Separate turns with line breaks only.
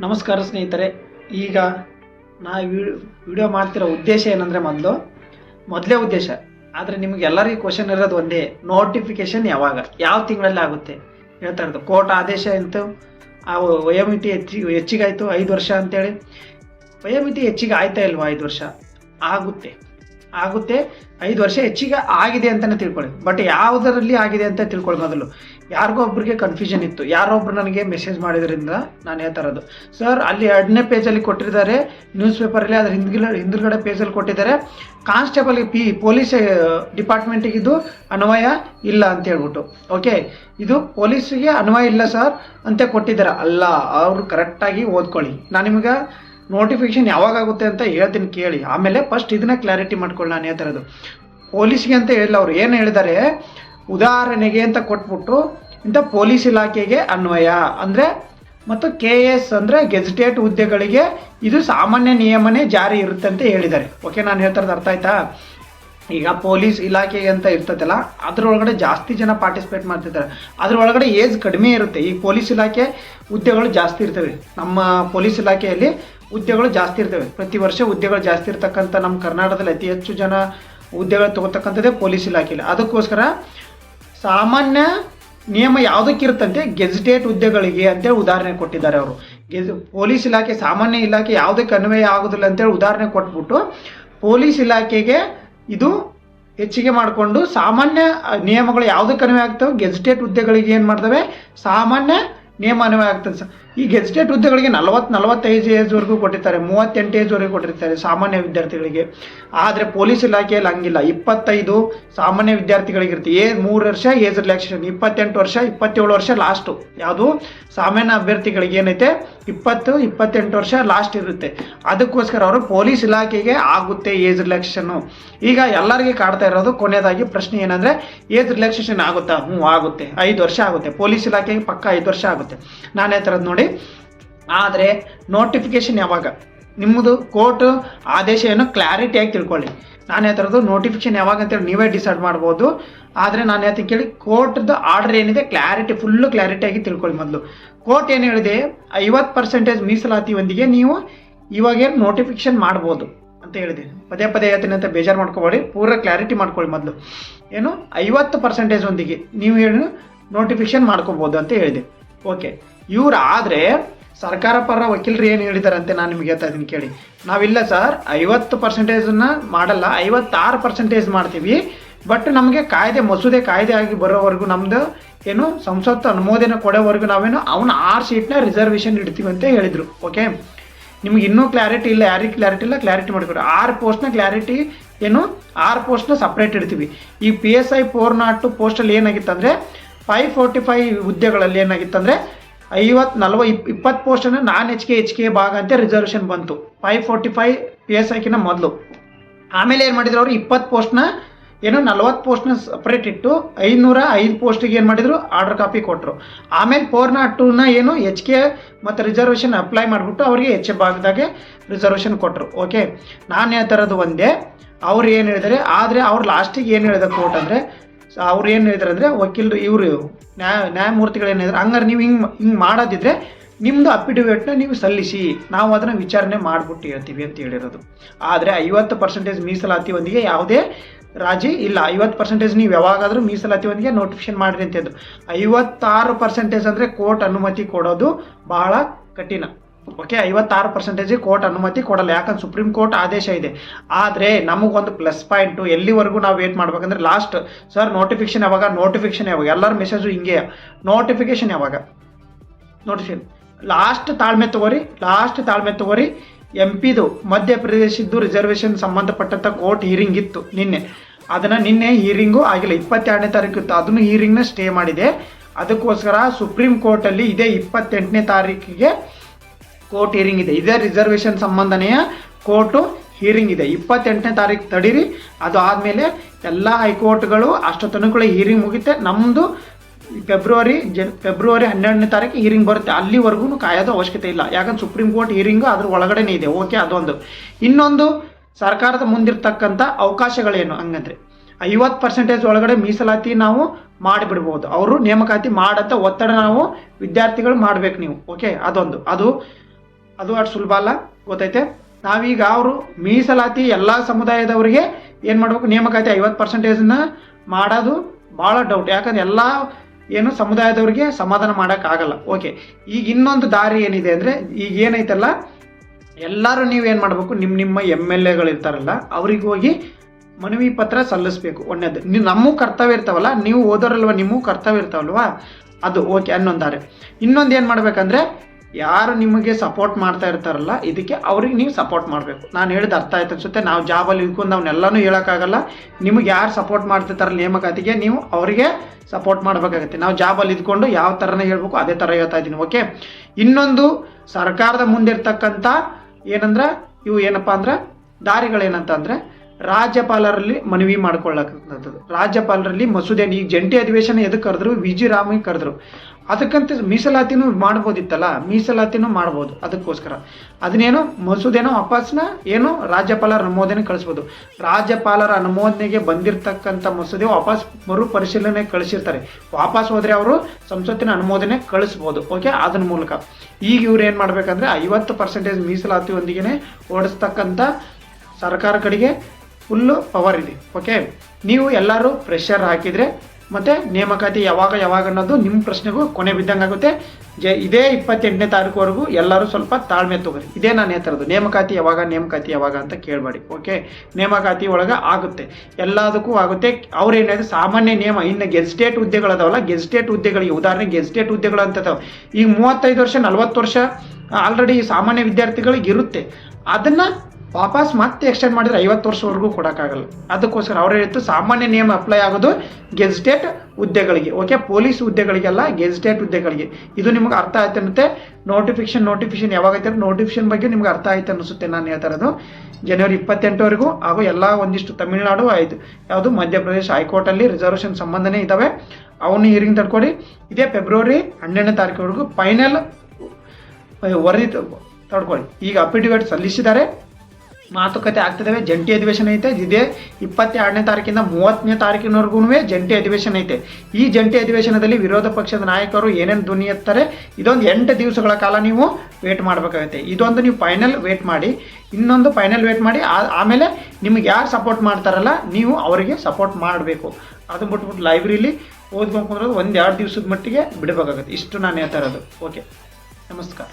ನಮಸ್ಕಾರ ಸ್ನೇಹಿತರೆ, ಈಗ ನಾ ವಿಡಿಯೋ ಮಾಡ್ತಿರೋ ಉದ್ದೇಶ ಏನಂದರೆ ಮೊದಲು, ಮೊದಲೇ ಉದ್ದೇಶ, ಆದರೆ ನಿಮಗೆ ಎಲ್ಲರಿಗೂ ಕ್ವಶನ್ ಇರೋದು ಒಂದೇ ನೋಟಿಫಿಕೇಶನ್ ಯಾವಾಗ, ಯಾವ ತಿಂಗಳಲ್ಲಿ ಆಗುತ್ತೆ? ಹೇಳ್ತಾ ಇರೋದು, ಕೋರ್ಟ್ ಆದೇಶ ಎಂತು, ಆ ವಯೋಮಿತಿ ಹೆಚ್ಚಿಗೆ ಹೆಚ್ಚಿಗಾಯಿತು ಐದು ವರ್ಷ ಅಂತೇಳಿ. ವಯೋಮಿತಿ ಹೆಚ್ಚಿಗೆ ಆಯ್ತಾ ಇಲ್ವಾ ಐದು ವರ್ಷ? ಆಗುತ್ತೆ ಆಗುತ್ತೆ, ಐದು ವರ್ಷ ಹೆಚ್ಚಿಗೆ ಆಗಿದೆ ಅಂತಲೇ ತಿಳ್ಕೊಳ್ಳಿ ಬಟ್ ಯಾವುದರಲ್ಲಿ ಆಗಿದೆ ಅಂತ ತಿಳ್ಕೊಳ್ಳಿ ಮೊದಲು. ಯಾರಿಗೋ ಒಬ್ರಿಗೆ ಕನ್ಫ್ಯೂಷನ್ ಇತ್ತು. ಯಾರೋ ಒಬ್ರು ನನಗೆ ಮೆಸೇಜ್ ಮಾಡಿದ್ರಿಂದ ನಾನು ಹೇಳ್ತಾ ಇರೋದು. ಸರ್ ಅಲ್ಲಿ ಎರಡನೇ ಪೇಜಲ್ಲಿ ಕೊಟ್ಟಿದ್ದಾರೆ. ನ್ಯೂಸ್ ಪೇಪರಲ್ಲಿ ಅದ್ರ ಹಿಂದ್ಗಿಲ, ಹಿಂದುಗಡೆ ಪೇಜಲ್ಲಿ ಕೊಟ್ಟಿದ್ದಾರೆ. ಕಾನ್ಸ್ಟೇಬಲ್ ಪಿ ಪೊಲೀಸ್ ಡಿಪಾರ್ಟ್ಮೆಂಟಿಗೆ ಇದು ಅನ್ವಯ ಇಲ್ಲ ಅಂತ ಹೇಳ್ಬಿಟ್ಟು. ಓಕೆ ಇದು ಪೊಲೀಸಿಗೆ ಅನ್ವಯ ಇಲ್ಲ ಸರ್ ಅಂತ ಕೊಟ್ಟಿದ್ದಾರೆ. ಅಲ್ಲ, ಅವರು ಕರೆಕ್ಟಾಗಿ ಓದ್ಕೊಳ್ಳಿ. ನಾನು ನಿಮಗೆ ನೋಟಿಫಿಕೇಶನ್ ಯಾವಾಗ ಆಗುತ್ತೆ ಅಂತ ಹೇಳ್ತೀನಿ ಕೇಳಿ. ಆಮೇಲೆ ಫಸ್ಟ್ ಇದನ್ನ ಕ್ಲಾರಿಟಿ ಮಾಡ್ಕೊಳ್ಳಿ. ನಾನು ಹೇಳ್ತಾ ಇರೋದು. ಪೊಲೀಸ್ಗೆ ಅಂತ ಹೇಳಿಲ್ಲ ಅವ್ರು. ಏನು ಹೇಳಿದ್ದಾರೆ? ಉದಾಹರಣೆಗೆ ಅಂತ ಕೊಟ್ಬಿಟ್ಟು ಇಂಥ ಪೊಲೀಸ್ ಇಲಾಖೆಗೆ ಅನ್ವಯ. ಅಂದರೆ, ಮತ್ತು ಕೆ ಎಸ್ ಅಂದರೆ ಗೆಜೆಟೇಟ್ ಹುದ್ದೆಗಳಿಗೆ ಇದು ಸಾಮಾನ್ಯ ನಿಯಮನೇ ಜಾರಿ ಇರುತ್ತೆ ಅಂತ ಹೇಳಿದ್ದಾರೆ. ಓಕೆ, ನಾನು ಹೇಳ್ತರೋದು ಅರ್ಥ ಆಯ್ತಾ? ಈಗ ಪೊಲೀಸ್ ಇಲಾಖೆ ಅಂತ ಇರ್ತದಲ್ಲ, ಅದರೊಳಗಡೆ ಜಾಸ್ತಿ ಜನ ಪಾರ್ಟಿಸಿಪೇಟ್ ಮಾಡ್ತಿದ್ದಾರೆ. ಅದರೊಳಗಡೆ ಏಜ್ ಕಡಿಮೆ ಇರುತ್ತೆ. ಈ ಪೊಲೀಸ್ ಇಲಾಖೆ ಹುದ್ದೆಗಳು ಜಾಸ್ತಿ ಇರ್ತವೆ. ನಮ್ಮ ಪೊಲೀಸ್ ಇಲಾಖೆಯಲ್ಲಿ ಹುದ್ದೆಗಳು ಜಾಸ್ತಿ ಇರ್ತವೆ. ಪ್ರತಿ ವರ್ಷ ಹುದ್ದೆಗಳು ಜಾಸ್ತಿ ಇರ್ತಕ್ಕಂಥ ನಮ್ಮ ಕರ್ನಾಟಕದಲ್ಲಿ ಅತಿ ಹೆಚ್ಚು ಜನ ಹುದ್ದೆಗಳು ತಗೋತಕ್ಕಂಥದ್ದೇ ಪೊಲೀಸ್ ಇಲಾಖೆಯಲ್ಲಿ ಅದಕ್ಕೋಸ್ಕರ ಸಾಮಾನ್ಯ ನಿಯಮ ಯಾವುದಕ್ಕಿರುತ್ತಂತೆ ಗೆಜೆಟೇಟ್ ಹುದ್ದೆಗಳಿಗೆ ಅಂತೇಳಿ ಉದಾಹರಣೆ ಕೊಟ್ಟಿದ್ದಾರೆ ಅವರು. ಗೆಜ್, ಪೊಲೀಸ್ ಇಲಾಖೆ, ಸಾಮಾನ್ಯ ಇಲಾಖೆ ಯಾವುದಕ್ಕೆ ಅನ್ವಯ ಆಗೋದಿಲ್ಲ ಅಂತೇಳಿ ಉದಾಹರಣೆ ಕೊಟ್ಬಿಟ್ಟು ಪೊಲೀಸ್ ಇಲಾಖೆಗೆ ಇದು ಹೆಚ್ಚಿಗೆ ಮಾಡಿಕೊಂಡು ಸಾಮಾನ್ಯ ನಿಯಮಗಳು ಯಾವುದಕ್ಕೆ ಅನ್ವಯ ಆಗ್ತವೆ? ಗೆಜೆಟೇಟ್ ಹುದ್ದೆಗಳಿಗೆ ಏನು ಮಾಡ್ತವೆ? ಸಾಮಾನ್ಯ ನಿಯಮ ಅನ್ವಯ ಆಗ್ತದೆ ಸರ್. ಈ ಎಸ್ಟೇಟ್ ಹುದ್ದೆಗಳಿಗೆ ನಲವತ್ತು, ನಲವತ್ತೈದು ಏಜ್ವರೆಗೂ ಕೊಟ್ಟಿರ್ತಾರೆ, ಮೂವತ್ತೆಂಟು ಏಜ್ವರೆಗೂ ಕೊಟ್ಟಿರ್ತಾರೆ ಸಾಮಾನ್ಯ ವಿದ್ಯಾರ್ಥಿಗಳಿಗೆ. ಆದರೆ ಪೊಲೀಸ್ ಇಲಾಖೆಯಲ್ಲಿ ಹಂಗಿಲ್ಲ. ಇಪ್ಪತ್ತೈದು ಸಾಮಾನ್ಯ ವಿದ್ಯಾರ್ಥಿಗಳಿಗಿರುತ್ತೆ. ಏ ಮೂರು ವರ್ಷ ಏಜ್ ರಿಲ್ಯಾಕ್ಸೇಷನ್ ಇಪ್ಪತ್ತೆಂಟು ವರ್ಷ, ಇಪ್ಪತ್ತೇಳು ವರ್ಷ ಲಾಸ್ಟು ಯಾವುದು? ಸಾಮಾನ್ಯ ಅಭ್ಯರ್ಥಿಗಳಿಗೆ ಏನೈತೆ? ಇಪ್ಪತ್ತು, ಇಪ್ಪತ್ತೆಂಟು ವರ್ಷ ಲಾಸ್ಟ್ ಇರುತ್ತೆ. ಅದಕ್ಕೋಸ್ಕರ ಅವರು ಪೊಲೀಸ್ ಇಲಾಖೆಗೆ ಆಗುತ್ತೆ ಏಜ್ ರಿಲ್ಯಾಕ್ಸೇಷನ್ನು ಈಗ ಎಲ್ಲರಿಗೆ ಕಾಡ್ತಾ ಇರೋದು ಕೊನೆಯದಾಗಿ ಪ್ರಶ್ನೆ ಏನಂದರೆ ಏಜ್ ರಿಲ್ಯಾಕ್ಸೇಷನ್ ಆಗುತ್ತಾ? ಹ್ಞೂ ಆಗುತ್ತೆ. ಐದು ವರ್ಷ ಆಗುತ್ತೆ. ಪೊಲೀಸ್ ಇಲಾಖೆಗೆ ಪಕ್ಕ ಐದು ವರ್ಷ ಆಗುತ್ತೆ. ನಾನೇ ಥರದ್ದು ನೋಡಿ. ಆದರೆ ನೋಟಿಫಿಕೇಶನ್ ಯಾವಾಗ? ನಿಮ್ಮದು ಕೋರ್ಟ್ ಆದೇಶ ಏನು ಕ್ಲಾರಿಟಿಯಾಗಿ ತಿಳ್ಕೊಳ್ಳಿ. ನಾನು ಹೇಳ್ತಿರೋದು ನೋಟಿಫಿಕೇಶನ್ ಯಾವಾಗ ಅಂತೇಳಿ ನೀವೇ ಡಿಸೈಡ್ ಮಾಡ್ಬೋದು. ಆದರೆ ನಾನು ಹೇಳ್ತೀನಿ ಕೇಳಿ, ಕೋರ್ಟ್ದು ಆರ್ಡರ್ ಏನಿದೆ ಕ್ಲಾರಿಟಿ ಫುಲ್ಲು ಕ್ಲಾರಿಟಿಯಾಗಿ ತಿಳ್ಕೊಳ್ಳಿ ಮೊದಲು. ಕೋರ್ಟ್ ಏನು ಹೇಳಿದೆ? ಐವತ್ತು ಪರ್ಸೆಂಟೇಜ್ ಮೀಸಲಾತಿ ಒಂದಿಗೆ ನೀವು ಇವಾಗೇನು ನೋಟಿಫಿಕೇಶನ್ ಮಾಡ್ಬೋದು ಅಂತ ಹೇಳಿದೆ. ಪದೇ ಪದೇ ಹೇಳ್ತೀನಿ ಅಂತ ಬೇಜಾರು ಮಾಡ್ಕೋಬೇಡಿ. ಪೂರ ಕ್ಲಾರಿಟಿ ಮಾಡ್ಕೊಳ್ಳಿ ಮೊದಲು. ಏನು? ಐವತ್ತು ಪರ್ಸೆಂಟೇಜ್ ಒಂದಿಗೆ ನೀವು ಹೇಳಿ ನೋಟಿಫಿಕೇಶನ್ ಮಾಡ್ಕೋಬೋದು ಅಂತ ಹೇಳಿದೆ. ಓಕೆ ಇವ್ರು ಆದರೆ ಸರ್ಕಾರ ಪರ ವಕೀಲರು ಏನು ಹೇಳಿದಾರಂತೆ ನಾನು ನಿಮ್ಗೆ ಹೇಳ್ತಾ ಇದ್ದೀನಿ ಕೇಳಿ. ನಾವಿಲ್ಲ ಸರ್, ಐವತ್ತು ಪರ್ಸೆಂಟೇಜನ್ನು ಮಾಡಲ್ಲ, ಐವತ್ತಾರು ಪರ್ಸೆಂಟೇಜ್ ಮಾಡ್ತೀವಿ. ಬಟ್ ನಮಗೆ ಕಾಯ್ದೆ, ಮಸೂದೆ ಕಾಯ್ದೆ ಆಗಿ ಬರೋವರೆಗೂ ನಮ್ಮದು ಏನು ಸಂಸತ್ತು ಅನುಮೋದನೆ ಕೊಡೋವರೆಗೂ ನಾವೇನು ಅವನ ಆರು ಸೀಟ್ನ ರಿಸರ್ವೇಷನ್ ಇಡ್ತೀವಿ ಅಂತ ಹೇಳಿದರು. ಓಕೆ ನಿಮ್ಗೆ ಇನ್ನೂ ಕ್ಲಾರಿಟಿ ಇಲ್ಲ, ಯಾರಿಗೆ ಕ್ಲಾರಿಟಿ ಇಲ್ಲ ಕ್ಲಾರಿಟಿ ಮಾಡಿಕೊಡಿ. ಆರು ಪೋಸ್ಟ್ನ ಕ್ಲಾರಿಟಿ ಏನು ಆರು ಪೋಸ್ಟ್ನ ಸಪ್ರೇಟ್ ಇಡ್ತೀವಿ. ಈ P S I four nought two ಪೋಸ್ಟಲ್ಲಿ ಏನಾಗಿತ್ತಂದರೆ ಫೈವ್ ಫೋರ್ಟಿ ಫೈವ್ ಹುದ್ದೆಗಳಲ್ಲಿ ಏನಾಗಿತ್ತಂದರೆ ಐವತ್ತು ನಲ್ವ ಇಪ್, ಇಪ್ಪತ್ತು ಪೋಸ್ಟನ್ನು ನಾನ್ ಎಚ್ ಕೆ ಎಚ್ ಕೆ ಭಾಗ ಅಂತ ರಿಸರ್ವೇಷನ್ ಬಂತು. Five forty five P S ಐಕಿನ ಮೊದಲು. ಆಮೇಲೆ ಏನು ಮಾಡಿದ್ರು ಅವರು? ಇಪ್ಪತ್ತು ಪೋಸ್ಟ್ನ ಏನು ನಲ್ವತ್ತು ಪೋಸ್ಟ್ನ ಸಪ್ರೇಟ್ ಇಟ್ಟು ಐನೂರ ಐದು ಪೋಸ್ಟಿಗೆ ಏನು ಮಾಡಿದ್ರು? ಆರ್ಡರ್ ಕಾಪಿ ಕೊಟ್ಟರು ಆಮೇಲೆ ಫೋರ್ ನಾಟ್ ಟೂನ ಏನು ಎಚ್ ಕೆ ಮತ್ತು ರಿಸರ್ವೇಷನ್ ಅಪ್ಲೈ ಮಾಡಿಬಿಟ್ಟು ಅವರಿಗೆ ಎಚ್ ಎ ಭಾಗದಾಗೆ ರಿಸರ್ವೇಷನ್ ಕೊಟ್ಟರು ಓಕೆ ನಾನು ಹೇಳ್ತಾ ಇರೋದು ಒಂದೇ. ಅವ್ರು ಏನು ಹೇಳಿದರೆ ಆದರೆ ಅವ್ರು ಲಾಸ್ಟಿಗೆ ಏನು ಹೇಳಿದ ಕೋರ್ಟ್ ಅಂದರೆ ಅವ್ರು ಏನು ಹೇಳ್ತಾರೆ ಅಂದರೆ, ವಕೀಲರು ಇವರು ನ್ಯಾಯ ನ್ಯಾಯಮೂರ್ತಿಗಳು ಏನು ಹಂಗಾರೆ ನೀವು ಹಿಂಗೆ ಹಿಂಗೆ ಮಾಡೋದಿದ್ರೆ ನಿಮ್ಮದು ಅಫಿಡವಿಟ್ನ ನೀವು ಸಲ್ಲಿಸಿ, ನಾವು ಅದನ್ನು ವಿಚಾರಣೆ ಮಾಡಿಬಿಟ್ಟು ಹೇಳ್ತೀವಿ ಅಂತ ಹೇಳಿರೋದು. ಆದರೆ ಐವತ್ತು ಪರ್ಸೆಂಟೇಜ್ ಮೀಸಲಾತಿ ಒಂದಿಗೆ ಯಾವುದೇ ರಾಜಿ ಇಲ್ಲ. ಐವತ್ತು ಪರ್ಸೆಂಟೇಜ್ ನೀವು ಯಾವಾಗಾದರೂ ಮೀಸಲಾತಿ ಒಂದಿಗೆ ನೋಟಿಫಿಕೇಶನ್ ಮಾಡಿರಿ ಅಂತ ಹೇಳಿದ್ರು ಐವತ್ತಾರು ಪರ್ಸೆಂಟೇಜ್ ಅಂದರೆ ಕೋರ್ಟ್ ಅನುಮತಿ ಕೊಡೋದು ಬಹಳ ಕಠಿಣ. ಓಕೆ ಐವತ್ತಾರು ಪರ್ಸೆಂಟೇಜ್ ಕೋರ್ಟ್ ಅನುಮತಿ ಕೊಡಲ್ಲ. ಯಾಕಂದ್ರೆ ಸುಪ್ರೀಂ ಕೋರ್ಟ್ ಆದೇಶ ಇದೆ. ಆದರೆ ನಮಗೊಂದು ಪ್ಲಸ್ ಪಾಯಿಂಟು ಎಲ್ಲಿವರೆಗೂ ನಾವು ವೇಟ್ ಮಾಡ್ಬೇಕಂದ್ರೆ ಲಾಸ್ಟ್ ಸರ್ ನೋಟಿಫಿಕೇಶನ್ ಯಾವಾಗ? ನೋಟಿಫಿಕೇಶನ್ ಯಾವಾಗ? ಎಲ್ಲರ ಮೆಸೇಜು ಹಿಂಗೆ ನೋಟಿಫಿಕೇಶನ್ ಯಾವಾಗ? ನೋಟಿಫಿಕೇಶನ್ ಲಾಸ್ಟ್ ತಾಳ್ಮೆ ತಗೋರಿ ಲಾಸ್ಟ್ ತಾಳ್ಮೆ ತಗೋರಿ. ಎಂ ಪಿದು ಮಧ್ಯಪ್ರದೇಶದ್ದು ರಿಸರ್ವೇಷನ್ ಸಂಬಂಧಪಟ್ಟಂಥ ಕೋರ್ಟ್ ಹೀರಿಂಗ್ ಇತ್ತು ನಿನ್ನೆ. ಅದನ್ನು ನಿನ್ನೆ ಹೀರಿಂಗು ಆಗಿಲ್ಲ. ಇಪ್ಪತ್ತೆರಡನೇ ತಾರೀಕು ಇತ್ತು. ಅದನ್ನು ಹೀರಿಂಗ್ನ ಸ್ಟೇ ಮಾಡಿದೆ. ಅದಕ್ಕೋಸ್ಕರ ಸುಪ್ರೀಂ ಕೋರ್ಟಲ್ಲಿ ಇದೇ ಇಪ್ಪತ್ತೆಂಟನೇ ತಾರೀಕಿಗೆ ಕೋರ್ಟ್ ಹಿಯರಿಂಗ್ ಇದೆ. ಇದೇ ರಿಸರ್ವೇಷನ್ ಸಂಬಂಧನೆಯ ಕೋರ್ಟು ಹೀರಿಂಗ್ ಇದೆ. ಇಪ್ಪತ್ತೆಂಟನೇ ತಾರೀಕು ತಡೀರಿ. ಅದು ಆದಮೇಲೆ ಎಲ್ಲ ಹೈಕೋರ್ಟ್ಗಳು ಅಷ್ಟು ತನಕ ಹೀರಿಂಗ್ ಮುಗಿತೆ. ನಮ್ಮದು ಫೆಬ್ರವರಿ ಜನ್ ಫೆಬ್ರವರಿ ಹನ್ನೆರಡನೇ ತಾರೀಕು ಹೀರಿಂಗ್ ಬರುತ್ತೆ. ಅಲ್ಲಿವರೆಗೂ ಕಾಯೋದು ಅವಶ್ಯಕತೆ ಇಲ್ಲ. ಯಾಕಂದ್ರೆ ಸುಪ್ರೀಂ ಕೋರ್ಟ್ ಹೀರಿಂಗು ಅದ್ರ ಒಳಗಡೆನೇ ಇದೆ. ಓಕೆ ಅದೊಂದು. ಇನ್ನೊಂದು, ಸರ್ಕಾರದ ಮುಂದಿರ್ತಕ್ಕಂಥ ಅವಕಾಶಗಳೇನು ಹಂಗಂದ್ರೆ ಐವತ್ತು ಪರ್ಸೆಂಟೇಜ್ ಒಳಗಡೆ ಮೀಸಲಾತಿ ನಾವು ಮಾಡಿಬಿಡ್ಬೋದು. ಅವರು ನೇಮಕಾತಿ ಮಾಡಂತ ಒತ್ತಡ ನಾವು ವಿದ್ಯಾರ್ಥಿಗಳು ಮಾಡ್ಬೇಕು ನೀವು. ಓಕೆ ಅದೊಂದು. ಅದು ಅದು ಅಷ್ಟು ಸುಲಭ ಅಲ್ಲ. ಗೊತ್ತೈತೆ? ನಾವೀಗ ಅವರು ಮೀಸಲಾತಿ ಎಲ್ಲ ಸಮುದಾಯದವರಿಗೆ ಏನು ಮಾಡಬೇಕು? ನೇಮಕಾತಿ ಐವತ್ತು ಪರ್ಸೆಂಟೇಜನ್ನ ಮಾಡೋದು ಭಾಳ ಡೌಟ್ ಯಾಕಂದ್ರೆ ಎಲ್ಲ ಏನು ಸಮುದಾಯದವರಿಗೆ ಸಮಾಧಾನ ಮಾಡೋಕ್ಕಾಗಲ್ಲ ಓಕೆ ಈಗ ಇನ್ನೊಂದು ದಾರಿ ಏನಿದೆ ಅಂದರೆ ಈಗ ಏನೈತಲ್ಲ? ಎಲ್ಲರೂ ನೀವು ಏನು ಮಾಡಬೇಕು? ನಿಮ್ಮ ನಿಮ್ಮ ಎಂ ಎಲ್ ಎಗಳಿರ್ತಾರಲ್ಲ ಅವ್ರಿಗೆ ಹೋಗಿ ಮನವಿ ಪತ್ರ ಸಲ್ಲಿಸಬೇಕು. ಒಂದೇದು ನೀವು ನಮ್ಮೂ ಕರ್ತವ್ಯ ಇರ್ತಾವಲ್ಲ, ನೀವು ಓದೋರಲ್ವ, ನಿಮ್ಮೂ ಕರ್ತವ್ಯ ಇರ್ತಾವಲ್ವಾ? ಅದು ಓಕೆ ಅನ್ನೊಂದಾರೆ ದಾರಿ. ಇನ್ನೊಂದು ಏನು ಮಾಡ್ಬೇಕಂದ್ರೆ ಯಾರು ನಿಮಗೆ ಸಪೋರ್ಟ್ ಮಾಡ್ತಾ ಇರ್ತಾರಲ್ಲ, ಇದಕ್ಕೆ ಅವ್ರಿಗೆ ನೀವು ಸಪೋರ್ಟ್ ಮಾಡಬೇಕು. ನಾನು ಹೇಳಿದ ಅರ್ಥ ಆಯ್ತು ಅನ್ಸುತ್ತೆ. ನಾವು ಜಾಬಲ್ಲಿ ಇದ್ಕೊಂಡು ಅವನ್ನೆಲ್ಲನೂ ಹೇಳೋಕ್ಕಾಗಲ್ಲ. ನಿಮಗೆ ಯಾರು ಸಪೋರ್ಟ್ ಮಾಡ್ತಿರ್ತಾರಲ್ಲ ನೇಮಕಾತಿಗೆ, ನೀವು ಅವರಿಗೆ ಸಪೋರ್ಟ್ ಮಾಡಬೇಕಾಗತ್ತೆ. ನಾವು ಜಾಬಲ್ಲಿ ಇದ್ಕೊಂಡು ಯಾವ ಥರನೇ ಹೇಳಬೇಕು, ಅದೇ ಥರ ಹೇಳ್ತಾ ಇದ್ದೀನಿ, ಓಕೆ? ಇನ್ನೊಂದು, ಸರ್ಕಾರದ ಮುಂದಿರ್ತಕ್ಕಂಥ ಏನಂದ್ರೆ, ಇವು ಏನಪ್ಪ ಅಂದ್ರೆ, ದಾರಿಗಳೇನಂತ ಅಂದ್ರೆ ರಾಜ್ಯಪಾಲರಲ್ಲಿ ಮನವಿ ಮಾಡ್ಕೊಳ್ಳಕ್ಕಂಥದ್ದು ರಾಜ್ಯಪಾಲರಲ್ಲಿ ಮಸೂದೆ ಈಗ ಜಂಟಿ ಅಧಿವೇಶನ ಎದಕ್ಕೆ ಕರೆದ್ರು? ವಿ ಜಿ ರಾಮಿಗೆ ಕರೆದ್ರು. ಅದಕ್ಕಂತ ಮೀಸಲಾತಿನೂ ಮಾಡ್ಬೋದಿತ್ತಲ್ಲ? ಮೀಸಲಾತಿನೂ ಮಾಡ್ಬೋದು. ಅದಕ್ಕೋಸ್ಕರ. ಅದನ್ನೇನು ಮಸೂದೆನೋ ವಾಪಸ್ನ ಏನು ರಾಜ್ಯಪಾಲರ ಅನುಮೋದನೆ ಕಳಿಸ್ಬೋದು. ರಾಜ್ಯಪಾಲರ ಅನುಮೋದನೆಗೆ ಬಂದಿರತಕ್ಕಂಥ ಮಸೂದೆ ವಾಪಸ್ ಮರು ಪರಿಶೀಲನೆ ಕಳಿಸಿರ್ತಾರೆ. ವಾಪಸ್ ಹೋದರೆ ಅವರು ಸಂಸತ್ತಿನ ಅನುಮೋದನೆ ಕಳಿಸ್ಬೋದು. ಓಕೆ? ಅದನ್ನ ಮೂಲಕ. ಈಗ ಇವ್ರು ಏನು ಮಾಡ್ಬೇಕಂದ್ರೆ ಐವತ್ತು ಪರ್ಸೆಂಟೇಜ್ ಮೀಸಲಾತಿಯೊಂದಿಗೆ ಓಡಿಸ್ತಕ್ಕಂಥ ಸರ್ಕಾರ ಕಡೆಗೆ ಫುಲ್ಲು ಪವರ್ ಇದೆ ಓಕೆ ನೀವು ಎಲ್ಲರೂ ಪ್ರೆಷರ್ ಹಾಕಿದರೆ ಮತ್ತು ನೇಮಕಾತಿ ಯಾವಾಗ ಯಾವಾಗ ಅನ್ನೋದು ನಿಮ್ಮ ಪ್ರಶ್ನೆಗೂ ಕೊನೆ ಬಿದ್ದಂಗೆ ಆಗುತ್ತೆ. ಜ, ಇದೇ ಇಪ್ಪತ್ತೆಂಟನೇ ತಾರೀಕುವರೆಗೂ ಎಲ್ಲರೂ ಸ್ವಲ್ಪ ತಾಳ್ಮೆ ತಗೋರಿ. ಇದೇ ನಾನು ಹೇಳ್ತಿರೋದು, ನೇಮಕಾತಿ ಯಾವಾಗ ನೇಮಕಾತಿ ಯಾವಾಗ ಅಂತ ಕೇಳಬೇಡಿ ಓಕೆ ನೇಮಕಾತಿ ಒಳಗೆ ಆಗುತ್ತೆ. ಎಲ್ಲದಕ್ಕೂ ಆಗುತ್ತೆ. ಅವ್ರು ಏನಾದ್ರು ಸಾಮಾನ್ಯ ನಿಯಮ, ಇನ್ನು ಗೆಸ್ಟೇಟ್ ಹುದ್ದೆಗಳದಾವಲ್ಲ ಗೆಸ್ಟೇಟ್ ಹುದ್ದೆಗಳಿಗೆ ಉದಾಹರಣೆ ಗೆಸ್ಟೇಟ್ ಹುದ್ದೆಗಳು ಅಂತ. ಈಗ ಮೂವತ್ತೈದು ವರ್ಷ, ನಲ್ವತ್ತು ವರ್ಷ ಆಲ್ರೆಡಿ ಸಾಮಾನ್ಯ ವಿದ್ಯಾರ್ಥಿಗಳಿಗೆ ಇರುತ್ತೆ. ಅದನ್ನು ವಾಪಸ್ ಮತ್ತೆ ಎಕ್ಸ್ಟೆಂಡ್ ಮಾಡಿದ್ರೆ ಐವತ್ತು ವರ್ಷವರೆಗೂ ಕೊಡೋಕ್ಕಾಗಲ್ಲ. ಅದಕ್ಕೋಸ್ಕರ ಅವ್ರು ಹೇಳಿತ್ತು ಸಾಮಾನ್ಯ ನಿಯಮ ಅಪ್ಲೈ ಆಗೋದು ಗೆಜ್ಟೇಟ್ ಹುದ್ದೆಗಳಿಗೆ. ಓಕೆ ಪೊಲೀಸ್ ಹುದ್ದೆಗಳಿಗೆಲ್ಲ ಗೆಜ್ಟೇಟ್ ಹುದ್ದೆಗಳಿಗೆ. ಇದು ನಿಮ್ಗೆ ಅರ್ಥ ಆಯ್ತು ಅನ್ನತ್ತೆ. ನೋಟಿಫಿಕೇಶನ್ ನೋಟಿಫಿಕೇಶನ್ ಯಾವಾಗ ಐತೆ ನೋಟಿಫಿಕೇಶನ್ ಬಗ್ಗೆ ನಿಮ್ಗೆ ಅರ್ಥ ಆಯ್ತು ಅನಿಸುತ್ತೆ ನಾನು ಹೇಳ್ತಾ ಇರೋದು ಜನವರಿ ಇಪ್ಪತ್ತೆಂಟವರೆಗೂ ಹಾಗೂ ಎಲ್ಲ ಒಂದಿಷ್ಟು ತಮಿಳುನಾಡು ಆಯಿತು. ಯಾವುದು ಮಧ್ಯಪ್ರದೇಶ ಹೈಕೋರ್ಟಲ್ಲಿ ರಿಸರ್ವೇಷನ್ ಸಂಬಂಧನೇ ಇದ್ದಾವೆ. ಅವನು ಹಿಯರಿಂಗ್ ತಡ್ಕೊಡಿ. ಇದೇ ಫೆಬ್ರವರಿ ಹನ್ನೆರಡನೇ ತಾರೀಕುವರೆಗೂ ಫೈನಲ್ ವರದಿ ತಡ್ಕೊಳ್ಳಿ ಈಗ ಅಫಿಡವಿಟ್ ಸಲ್ಲಿಸಿದ್ದಾರೆ. ಮಾತುಕತೆ ಆಗ್ತಿದ್ದಾವೆ ಜಂಟಿ ಅಧಿವೇಶನ ಐತೆ. ಇದೇ ಇಪ್ಪತ್ತೆರಡನೇ ತಾರೀಕಿಂದ ಮೂವತ್ತನೇ ತಾರೀಕಿನವರೆಗೂ ಜಂಟಿ ಅಧಿವೇಶನ ಐತೆ. ಈ ಜಂಟಿ ಅಧಿವೇಶನದಲ್ಲಿ ವಿರೋಧ ಪಕ್ಷದ ನಾಯಕರು ಏನೇನು ಧ್ವನಿ ಎತ್ತಾರೆ, ಇದೊಂದು ಎಂಟು ದಿವಸಗಳ ಕಾಲ ನೀವು ವೇಟ್ ಮಾಡಬೇಕಾಗುತ್ತೆ. ಇದೊಂದು ನೀವು ಫೈನಲ್ ವೇಟ್ ಮಾಡಿ, ಇನ್ನೊಂದು ಫೈನಲ್ ವೇಟ್ ಮಾಡಿ ಆಮೇಲೆ ನಿಮಗೆ ಯಾರು ಸಪೋರ್ಟ್ ಮಾಡ್ತಾರಲ್ಲ, ನೀವು ಅವರಿಗೆ ಸಪೋರ್ಟ್ ಮಾಡಬೇಕು. ಅದನ್ನ ಬಿಟ್ಬಿಟ್ಟು ಲೈಬ್ರರಿಲಿ ಓದ್ಬೇಕು ಅಂದ್ರೆ ಒಂದು ಎರಡು ದಿವಸದ ಮಟ್ಟಿಗೆ ಬಿಡಬೇಕಾಗುತ್ತೆ. ಇಷ್ಟು ನಾನು ಹೇಳ್ತಾ ಇರೋದು. ಓಕೆ ನಮಸ್ಕಾರ.